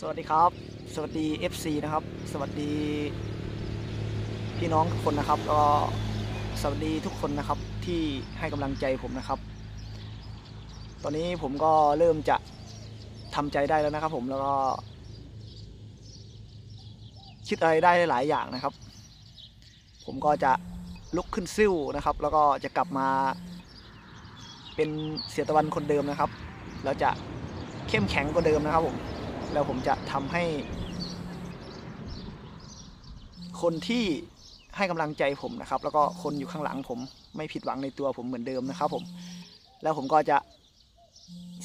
สวัสดีครับ สวัสดี FC นะครับ สวัสดี พี่น้องทุกคนนะครับก็สวัสดีทุกคนนะครับที่ให้กำลังใจผมนะครับ ตอนนี้ผมก็เริ่มจะทำใจได้แล้วนะครับ ผมแล้วก็ คิดอะไรได้หลายอย่างนะครับ ผมก็จะลุกขึ้นซิ่วนะครับ แล้วก็จะกลับมา เป็นเสียตะวันคนเดิมนะครับ แล้วจะเข้มแข็งกว่าเดิมนะครับผม แล้วผมจะทำให้ คนที่ให้กำลังใจผมนะครับ แล้วก็คนอยู่ข้างหลังผมไม่ผิดหวังในตัวผมเหมือนเดิมนะครับผม แล้วผมก็จะ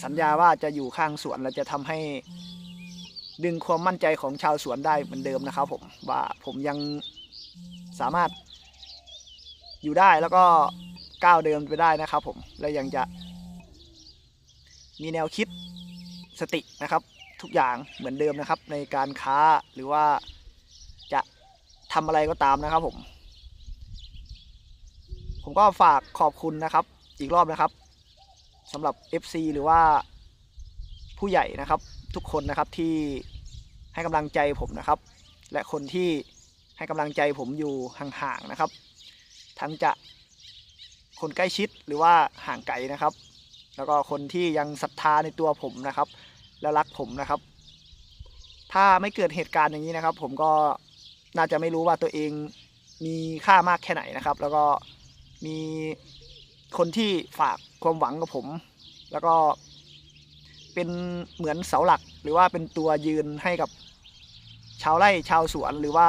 สัญญาว่าจะอยู่ข้างสวนและจะทำให้ดึงความมั่นใจของชาวสวนได้เหมือนเดิมนะครับ ผมว่าผมยังสามารถอยู่ได้แล้วก็ก้าวเดินไปได้นะครับ ผมและยังจะมีแนวคิดสตินะครับ ทุกอย่างเหมือนเดิมนะครับ ในการค้าหรือว่าจะทำอะไรก็ตามนะครับผม ผมก็ฝากขอบคุณนะครับ อีกรอบนะครับสำหรับ FC หรือว่าผู้ใหญ่นะครับ ทุกคนนะครับที่ให้กำลังใจผมนะครับ และคนที่ให้กำลังใจผมอยู่ห่างๆนะครับ ทั้งจะคนใกล้ชิดหรือว่าห่างไกลนะครับ แล้วก็คนที่ยังศรัทธาในตัวผมนะครับ และรักผมนะครับ ถ้าไม่เกิดเหตุการณ์อย่างนี้นะครับ ผมก็น่าจะไม่รู้ว่าตัวเองมีค่ามากแค่ไหนนะครับ แล้วก็มีคนที่ฝากความหวังกับผม แล้วก็เป็นเหมือนเสาหลัก หรือว่าเป็นตัวยืนให้กับชาวไร่ชาวสวนหรือว่า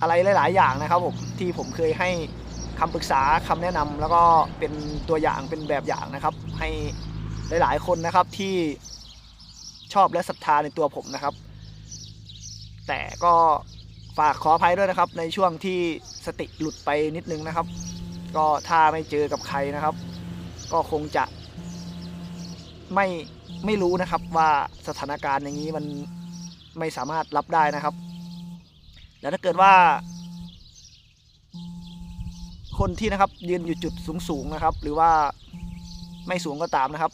อะไรหลาย ๆ อย่างนะครับผมที่ผมเคยให้คำปรึกษาคำแนะนำแล้วก็เป็นตัวอย่างเป็นแบบอย่างนะครับ ให้ หลาย ๆ คนนะครับที่ชอบและศรัทธาในตัวผมนะครับ แต่ก็ฝากขออภัยด้วยนะครับ ในช่วงที่สติหลุดไปนิดนึงนะครับ ก็ถ้าไม่เจอกับใครนะครับ ก็คงจะไม่ไม่รู้นะครับว่าสถานการณ์อย่างนี้มันไม่สามารถรับได้นะครับ แล้วถ้าเกิดว่า คนที่นะครับยืนอยู่จุดสูงๆนะครับ หรือว่าไม่สูงก็ตามนะครับ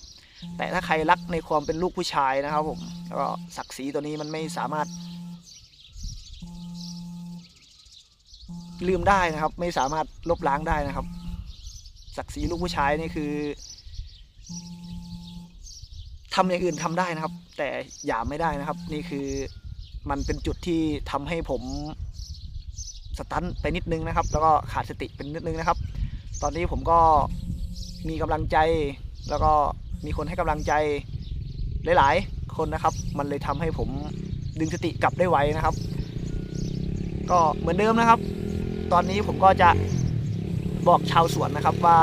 แต่ถ้าใครรักในความเป็นลูกผู้ชายนะครับผมแล้วก็ศักดิ์ศรีตัวนี้มันไม่สามารถ ลืมได้นะครับ ไม่สามารถลบล้างได้นะครับ ศักดิ์ศรีลูกผู้ชายนี่คือทำอย่างอื่นทำได้นะครับ แต่หยามไม่ได้นะครับ นี่คือมันเป็นจุดที่ทำให้ผมสตันไปนิดนึงนะครับ แล้วก็ขาดสติเป็นนิดนึงนะครับ ตอนนี้ผมก็มีกำลังใจแล้วก็ มีคนให้กำลังใจหลาย ๆ คนนะครับ มันเลยทำให้ผมดึงสติกลับได้ไวนะครับ ก็เหมือนเดิมนะครับ ตอนนี้ผมก็จะบอกชาวสวนนะครับว่า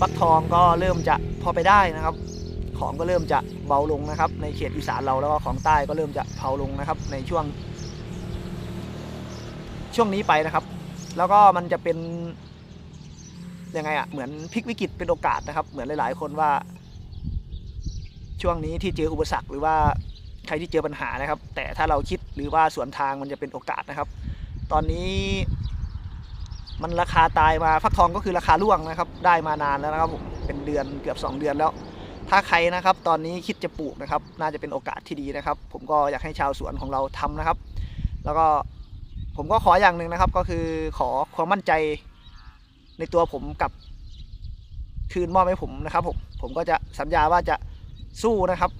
ฟักทองก็เริ่มจะพอไปได้นะครับ ของก็เริ่มจะเบาลงนะครับ ในเขตอีสานเราแล้วก็ของใต้ก็เริ่มจะเผาลงนะครับ ในช่วง ช่วงนี้ไปนะครับ แล้วก็มันจะเป็นยังไงอะ่ะเหมือนพลิกวิกฤตเป็นโอกาสนะครับ เหมือนหลาย ๆ คนว่า ช่วงนี้ที่เจออุปสรรคหรือว่าใครที่เจอปัญหานะครับ แต่ถ้าเราคิดหรือว่าสวนทางมันจะเป็นโอกาสนะครับ ตอนนี้ มันราคาตายมาฟักทองก็คือราคาร่วงนะครับ ได้มานานแล้วนะครับผมเป็นเดือนเกือบ 2 เดือนแล้ว ถ้าใครนะครับ ตอนนี้คิดจะปลูกนะครับ น่าจะเป็นโอกาสที่ดีนะครับ ผมก็อยากให้ชาวสวนของเราทำนะครับ แล้วก็ผมก็ขออย่างหนึ่งนะครับ ก็คือขอความมั่นใจในตัวผมกับคืนมอบให้ผมนะครับผมผมก็จะสัญญาว่าจะ สู้นะครับ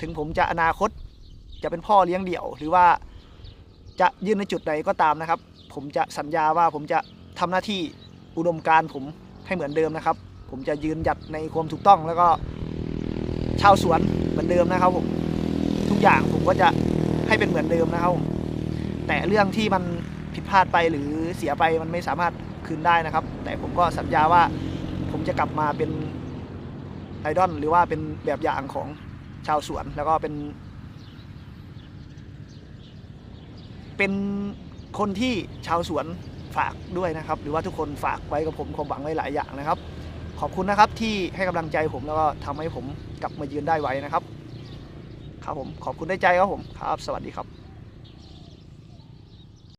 ถึงผมจะอนาคตจะเป็นพ่อเลี้ยงเดี่ยว หรือว่าจะยืนในจุดไหนก็ตามนะครับ ผมจะสัญญาว่าผมจะทำหน้าที่อุดมการผมให้เหมือนเดิมนะครับ ผมจะยืนหยัดในความถูกต้องแล้วก็ชาวสวนเหมือนเดิมนะครับผมทุกอย่างผมก็จะให้เป็นเหมือนเดิมนะครับผมแต่เรื่องที่มันผิดพลาดไปหรือเสียไปมันไม่สามารถคืนได้นะครับ แต่ผมก็สัญญาว่าผมจะกลับมาเป็น ไอดอลหรือว่าเป็นแบบอย่างของชาวสวนแล้วก็เป็น เป็นคนที่ชาวสวนฝากด้วยนะครับ หรือว่าทุกคนฝากไว้กับผมความหวังไว้หลายอย่างนะครับ ขอบคุณนะครับที่ให้กำลังใจผมแล้วก็ทำให้ผมกลับมายืนได้ไว้นะครับ ครับผมขอบคุณได้ใจครับผมครับ สวัสดีครับ